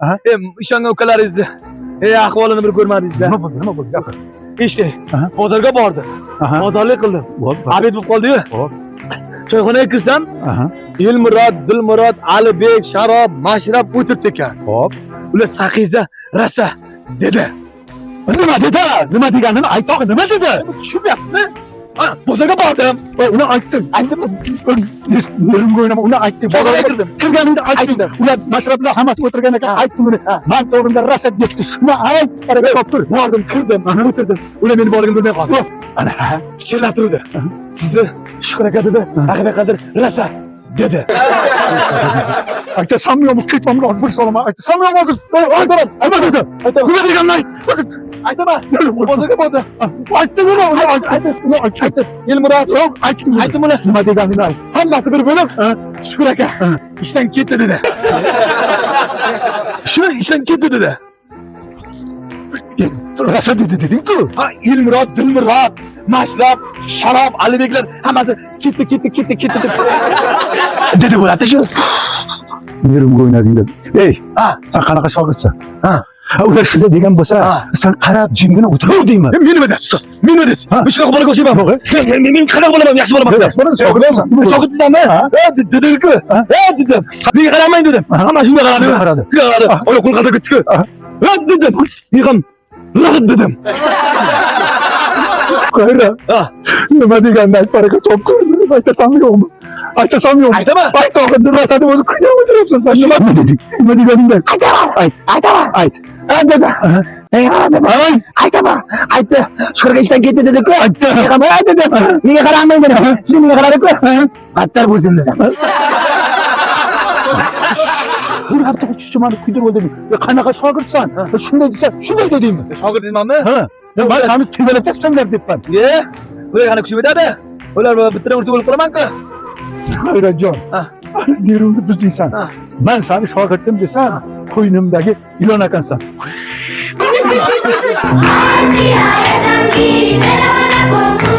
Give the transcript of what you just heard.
Aha. E, ishongan ukalaringizni. E, ahvolini bir ko'rmadingizda. nima bo'ldi nima bo'ldi gapir Eshitdi. Bozorga bordi. Bozorlik qildim. Abid bo'lib qoldi-yu. Choyxonaga kirsam. Elmurod, Dilmurod, Alibek, Sharob, Mashrab o'tiribdi ekan. hop Ular sahizda rasa dedi. nima dedi nima deganini ayt nima dedi Tushunyapsizmi? Ha, bozorga bordim. Voy, uni aytdim aytdim yerimga o'ynama uni aytdim Bozorga kirdim. kirganingda aytdim ular mashrablar hammasi o'tirgan ekan aytdim uni man to'g'rimda rasad debdi shuni ayt baraka toptir Bordim, kirdim, o'tirdim. Ular meni borligimni bilmay qoldi. ana Pichirlab turdi. Sizni Shukur aka dedi, Ahmedqadir rasa dedi. ayta samimiyam ketmamga bir solaman ayta samimiyam hozir aytaman nima dedi Aytaman. nima deganini Aytaman. Bozorga bordim. aytdim uni uni aytdim uni aytdim Elmurod, yo'q aytdim aytdim uni. nima deganini ayt Hammasi bir bo'lib, Shukur aka ishdan ketdi dedi. Shu ishdan ketdi dedi. rasad dedi deding-ku Ha, Elmurod, Dilmurod, Mashrab, Sharob, Alibeklar hammasi ketdi, ketdi, ketdi, ketdi deb dedi bo'ladi shu. yerimga o'ynading dedi ey Ha, sen qanaqa shogirdsan ha. Shunday degan bo'lsa Ha. sen qarab jimgina o'tiraverdingmi Men nima deyapsiz? ustoz? Men nima deysiz? Ha. Men shunaqa bolaga o'xshayman. Men men men qanaqa bo'laman? Yaxshi bo'laman. Yaxshi bo'laman, shogirdsan. Shogird dedim. Ha. Ha, dedi-ku. Ha. Dedim. Menga qaramang dedim. Shunga qaradi. Shunga qaradi. Ha. Oyoq qo'l qaltirib ketdi-ku. Ha. Dedim. Yig'im. Rahmat dedim. Qayra. Ha. Nima deganini ayt baraka top ko'rdi. Aytasam yo'qmi? Aytasam yo'qmi? Aytaman. Ayt tog'in durasani o'zi kuyda o'tiribsan sen. Nima deding? Nima deganingni ayt. Aytaman. Ayt. Aytaman. Dedi-ku. Aytdi. Yig'im, ha, dedim. Menga qaramang dedim. Shunga menga qaradi-ku. Battar bo'lsin dedim. Bir hafta chuchumani kuydirib o'ldirding. Ya qanaqa shogirdsan? Shunday desa, shunday dedingmi? Shogird deymanmi? Ha. Ya men seni tebalab tashlanglar debman. Ye. Ular qani kuchib o'tadi. Ular bitta urchi bo'lib qolaman-ku. Xayratjon. Ha. Yerimni buzdingsan. Ha. Men seni shogirdim desam, qo'ynimdagi ilon ekansan. Asia es